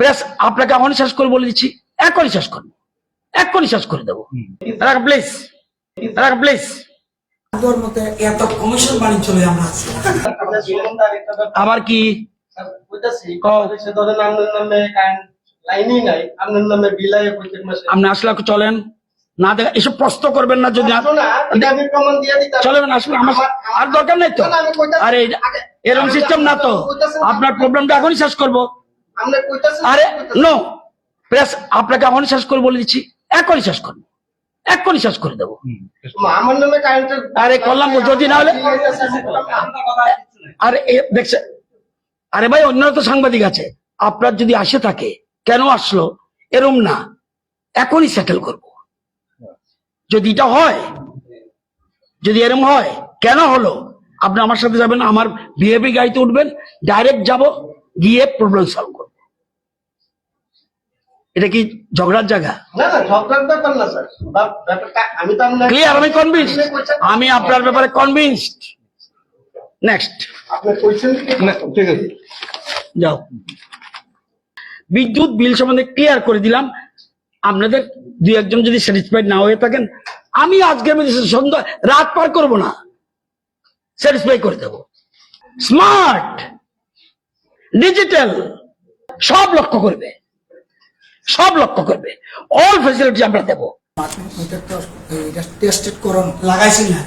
Press আপনাকে এখন শেষ করে বলে দিচ্ছি এখনই শেষ করব এখনই শেষ করে দেবো। রাখ প্লিজ রাখ প্লিজ তোর মতে এত কমিশন বাণিজ্য চলে আমরা আছি। আবার কি? আপনি আসলে চলেন। না দেখা এসব প্রশ্ন করবেন না যদি না, আসলে আমার আর দরকার নাই তো। আরে এরকম সিস্টেম না তো। আপনার প্রবলেমটা এখনই শেষ করব। আরে নো প্রেস আপনাকে এখনই শেষ করে বলে দিচ্ছি এখনই শেষ করব এখনই শেষ করে দেবো। আমার নামে আরে করলাম যদি না হলে আরে দেখছে আরে ভাই অন্য তো সাংবাদিক আছে। আপনার যদি আসে থাকে কেন আসলো? এরম না এখনই সেটেল করব। যদি এটা হয় যদি এরম হয় কেন হলো? আপনি আমার সাথে যাবেন আমার বিএপি গাড়িতে উঠবেন ডাইরেক্ট যাব গিয়ে প্রবলেম সলভ করব। এটা কি ঝগড়ার জায়গা? ক্লিয়ার আমি কনভিন্স আমি আপনার ব্যাপারে কনভিন্সড নেক্সট আপনি কইছেন কি? ঠিক আছে। যাও। বিদ্যুৎ বিল সম্বন্ধে ক্লিয়ার করে দিলাম। আপনাদের দুই একজন যদি স্যাটিসফাইড না হয়ে থাকেন আমি আজকের মধ্যে সন্ধ্যা রাত পার করব না স্যাটিসফাই করে দেব। স্মার্ট ডিজিটাল সব লক্ষ্য করবে। সব লক্ষ্য করবে। অল ফেসিলিটি আমরা দেবো। এটা টেস্টেড করুন লাগাইছি না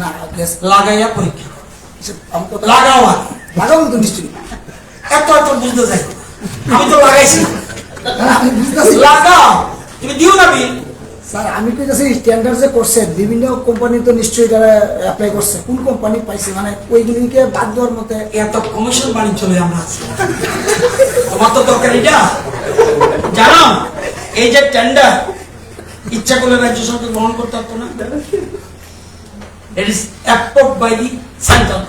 না গ্যাস লাগাইয়া পরীক্ষা। তো লাগাও আগে লাগাও তো নিশ্চয়ই। এত এত বুঝতে যাই আমি তো লাগাইছি লাগাও। তুমি দিও না বিল। স্যার আমি কইতাছি স্ট্যান্ডার্ড যে করছে বিভিন্ন কোম্পানি তো নিশ্চয়ই তারা অ্যাপ্লাই করছে। কোন কোম্পানি পাইছে? মানে ওইগুলিকে বাদ দেওয়ার মতে এত কমিশন বাণিজ্য চলে আমরা আছি। তোমার তো দরকার এটা জানো এই যে টেন্ডার ইচ্ছা করলে রাজ্য সরকার গ্রহণ করতে পারতো না। It is approve by the central